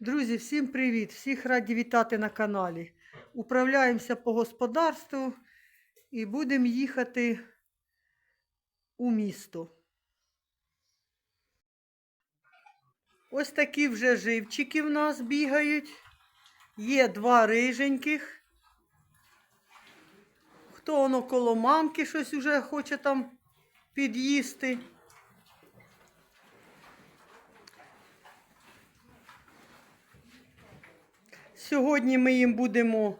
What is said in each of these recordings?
Друзі, всім привіт! Всіх раді вітати на каналі. Управляємося по господарству і будемо їхати у місто. Ось такі вже живчики в нас бігають. Є два риженьких. Хто воно коло мамки щось уже хоче там під'їсти. Сьогодні ми їм будемо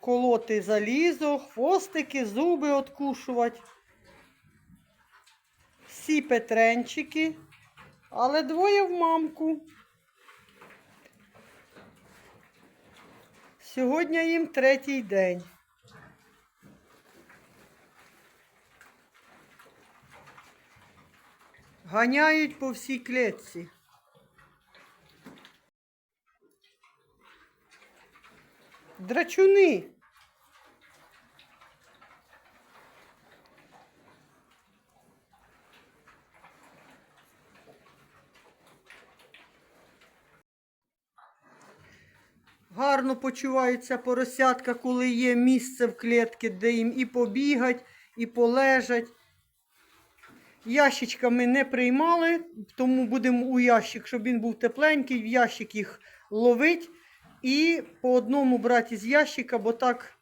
колоти залізо, хвостики, зуби откушувати. Всі петренчики, але двоє в мамку. Сьогодні їм третій день. Ганяють по всій клітці. Драчуни. Гарно почуваються поросятка, коли є місце в клітці, де їм і побігать, і полежать. Ящичка ми не приймали, тому будемо у ящик, щоб він був тепленький, в ящик їх ловить і по одному брати з ящика, бо так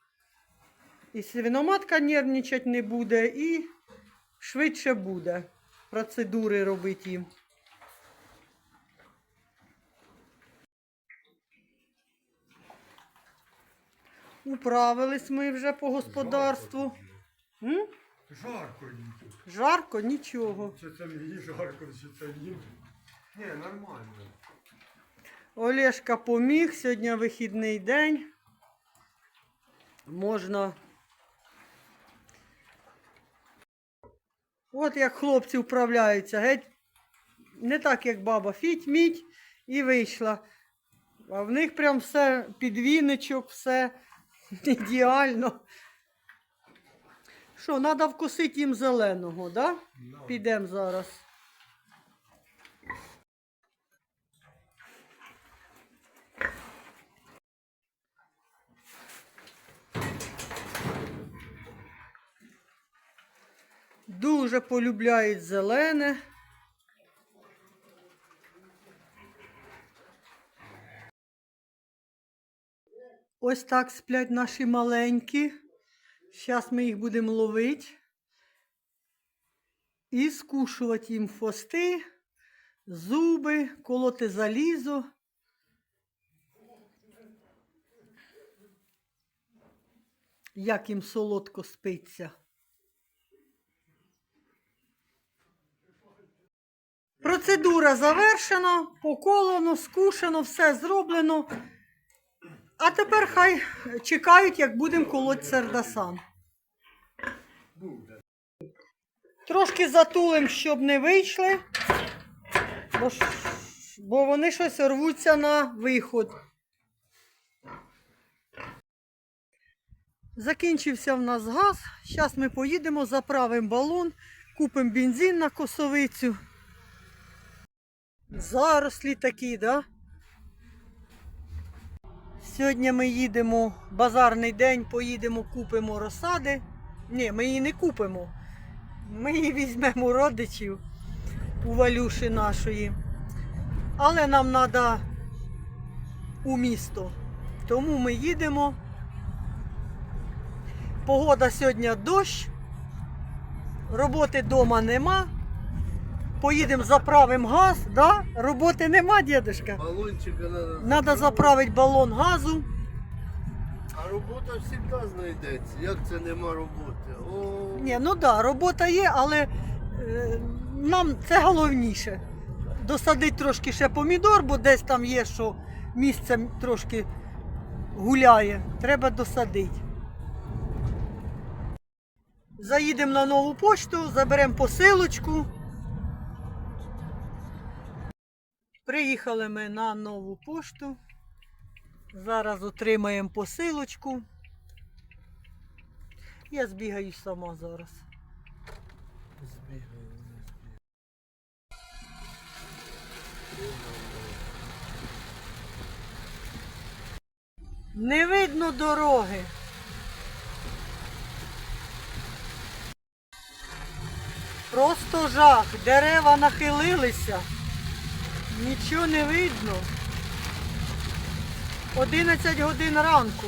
і свиноматка нервничать не буде, і швидше буде процедури робити їм. Управились ми вже по господарству. М? Жарко їм тут. Жарко, нічого. Чи це мені жарко, чи це їм. Ні, нормально. Олешка поміг, сьогодні вихідний день. Можна. От як хлопці вправляються, геть не так, як баба. Фіть, міть і вийшла. А в них прям все під віничок, все ідеально. Що, треба вкусити їм зеленого, да? Ну, Підемо зараз. Дуже полюбляють зелене. Ось так сплять наші маленькі. Зараз ми їх будемо ловити і скушувати їм хвости, зуби, колоти залізо. Як їм солодко спиться. Процедура завершена, поколоно, скушено, все зроблено. А тепер хай чекають, як будемо колоть сердасан. Трошки затулим, щоб не вийшли, бо, ж- бо вони щось рвуться на виход. Закінчився в нас газ. Зараз ми поїдемо, заправимо балон, купимо бензин на косовицю. Зарослі такі, да? Сьогодні ми їдемо базарний день, поїдемо, купимо розсади. Ні, ми її не купимо. Ми її візьмемо родичів у Валюші нашої. Але нам треба у місто. Тому ми їдемо. Погода сьогодні дощ. Роботи вдома нема. Поїдемо заправимо газ, да? Роботи нема, дідушка. Баллончика надо. Треба заправити балон газу. А робота завжди знайдеться. Як це нема роботи? О, Ні, ну так, да, робота є, але е, нам це головніше. Досадити трошки ще помідор, бо десь там є, що місце трошки гуляє. Треба досадити. Заїдемо на нову пошту, заберемо посилочку. Приїхали ми на нову пошту. Зараз отримаємо посилочку. Я збігаю сама зараз. Збігаю, не збігаю. Не видно дороги. Просто жах, дерева нахилилися. Нічого не видно. 11 годин ранку.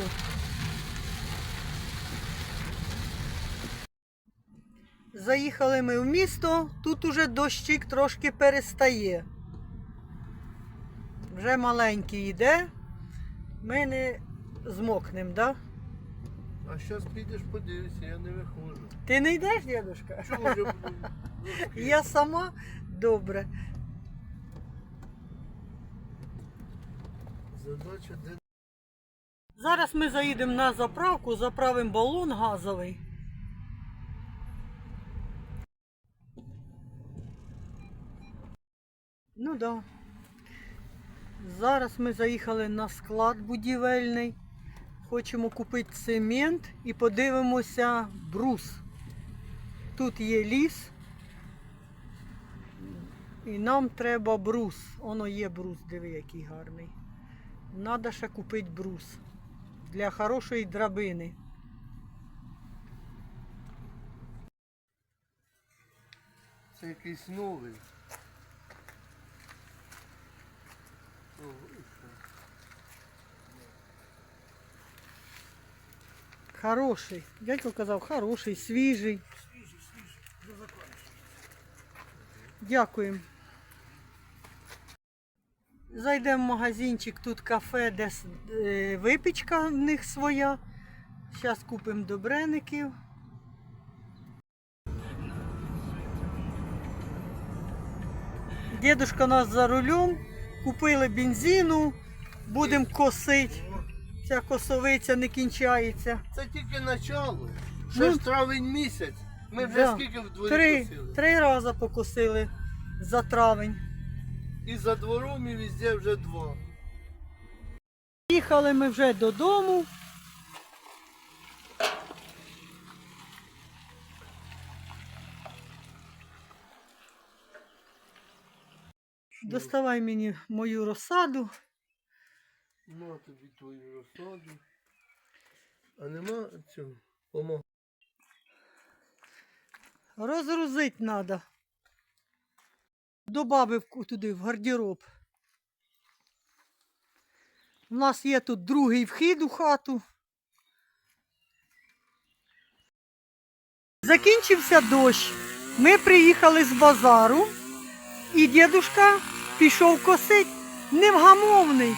Заїхали ми в місто, тут уже дощик трошки перестає. Вже маленький йде. Ми не змокнемо, да? А зараз підеш подивишся, я не виходжу. Ти не йдеш, дідушка? Чому? Я сама добре. Задача де Зараз ми заїдемо на заправку, заправимо балон газовий. Ну да. Зараз ми заїхали на склад будівельний. Хочемо купити цемент і подивимося брус. Тут є ліс. І нам треба брус. Воно є брус, диви, який гарний. Надо ще купити брус для хорошої драбини. Це якийсь новий. Хороший. Дядько казав, хороший, свіжий. Дякуємо. Зайдемо в магазинчик, тут кафе, де е, випічка в них своя. Зараз купимо добреників. Дідушка нас за рулем. Купили бензину, будемо косити. Ця косовиця не кінчається. Це тільки начало. Ще Ну, ж травень місяць. Ми вже Да. скільки в дворі Три, косили. три рази покосили за травень. І за двором, і везде вже два. Їхали ми вже додому. Доставай мені мою розсаду. Ну, тобі твою розсаду. А нема цього? Помо. Розгрузити треба. Добавив туди в гардероб. У нас є тут другий вхід у хату. Закінчився дощ. Ми приїхали з базару, і дідушка пішов косить невгамовний.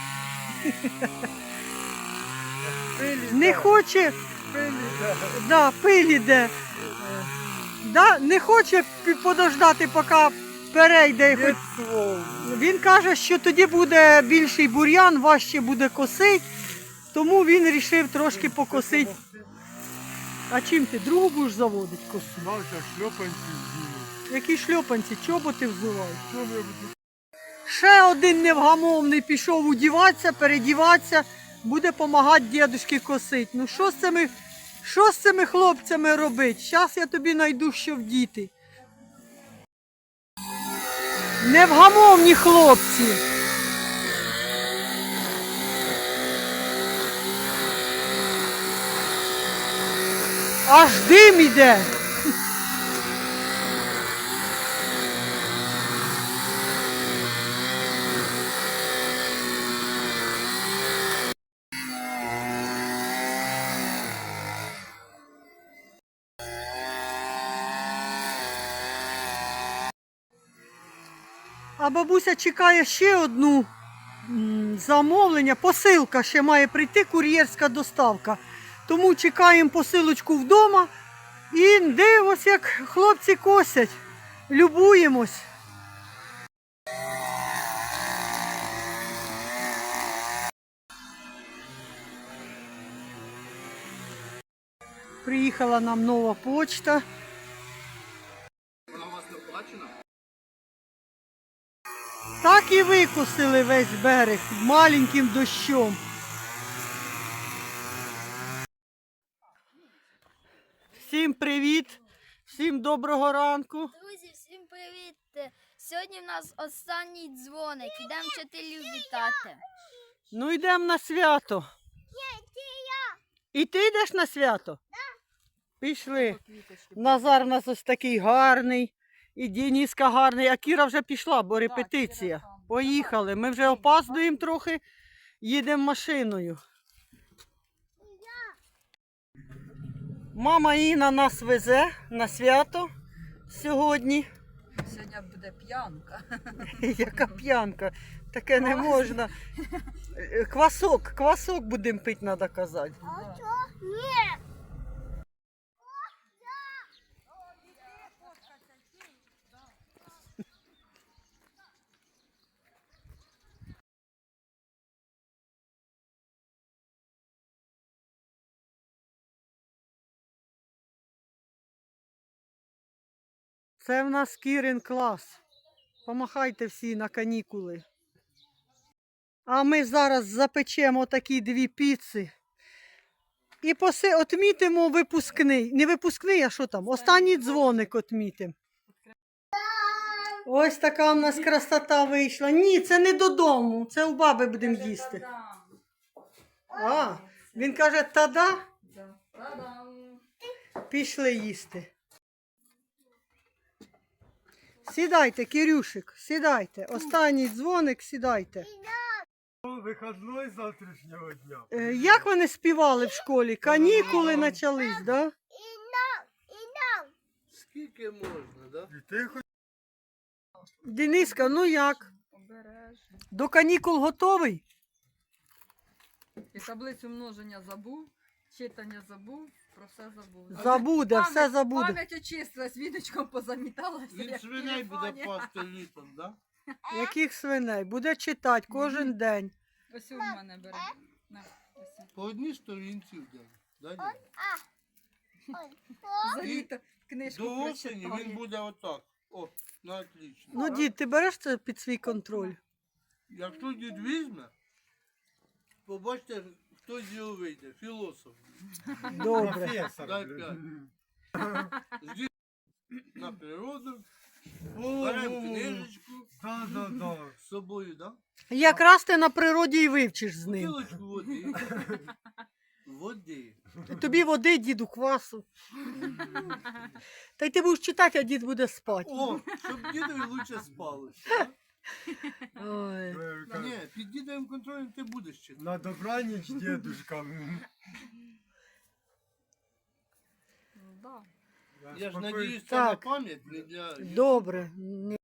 Не хоче Да, пиль іде. Да, не хоче подождати, поки перейде. Хоч... Він каже, що тоді буде більший бур'ян, важче буде косити, тому він вирішив трошки покосити. А чим ти другу будеш заводити косу? Наша шльопанці з'їли. Які шльопанці, чоботи взувають? Ще один невгамовний пішов удіватися, передіватися, буде допомагати дідушки косити. Ну що з цими, що з цими хлопцями робити? Зараз я тобі знайду, що вдіти. Невгамовні хлопці. Аж дим іде. А бабуся чекає ще одну замовлення. Посилка ще має прийти, кур'єрська доставка. Тому чекаємо посилочку вдома і дивимося, як хлопці косять. Любуємось. Приїхала нам нова почта. Так і викосили весь берег маленьким дощом. Всім привіт! Всім доброго ранку. Друзі, всім привіт! Сьогодні в нас останній дзвоник. Ідемо вчителів вітати. Ну йдемо на свято. І ти йдеш на свято? Пішли. Назар у нас ось такий гарний. І Дініска гарний, а Кіра вже пішла, бо репетиція. Поїхали. Ми вже опаздуємо трохи, їдемо машиною. Мама Інна нас везе на свято сьогодні. Сьогодні буде п'янка. Яка п'янка, таке не можна. Е, Квасок, квасок будемо пити, треба казати. Це в нас Кірин клас. Помахайте всі на канікули. А ми зараз запечемо такі дві піци. І поси отмітимо випускний. Не випускний, а що там? Останній дзвоник отмітимо. Ось така в нас красота вийшла. Ні, це не додому. Це у баби будемо їсти. А, він каже, та-да, пішли їсти. Сідайте, Кирюшик, сідайте. Останній дзвоник, сідайте. Вихідний завтрашнього дня. Е, Як вони співали в школі? Канікули почались, да? Скільки можна, да? І ти хоч Дениска, ну як? Обережно. До канікул готовий? І таблицю множення забув, читання забув, про все забув. Забуде, все забуде. Пам'ять очистилась, віночком позаміталася. Він як свиней буде телефоні. пасти літом, да? Яких свиней? Буде читати кожен день. Ось у мене. На, ось. По одній сторінці в день. Да, Діна? За літо книжку До осені прочитає. він буде отак. О, на отлично. Ну, дід, ти береш це під свій контроль? Якщо дід візьме, побачите, хто з нього вийде. Філософ. Добре. професор. Дай п'ять. На природу, беремо книжечку Да, да, да. з собою, да? Якраз ти на природі і вивчиш з ним. Бутилочку води. Води. Тобі води, діду, квасу. Та й ти будеш читати, а дід буде спати. О, щоб дідові лучше спалося. Ой. Кажете, Ні, під дідовим контролем ти будеш читати. На добраніч, дедушка. Ну, да. Я ж надіюсь, це на Так. пам'ять, не для... Добре.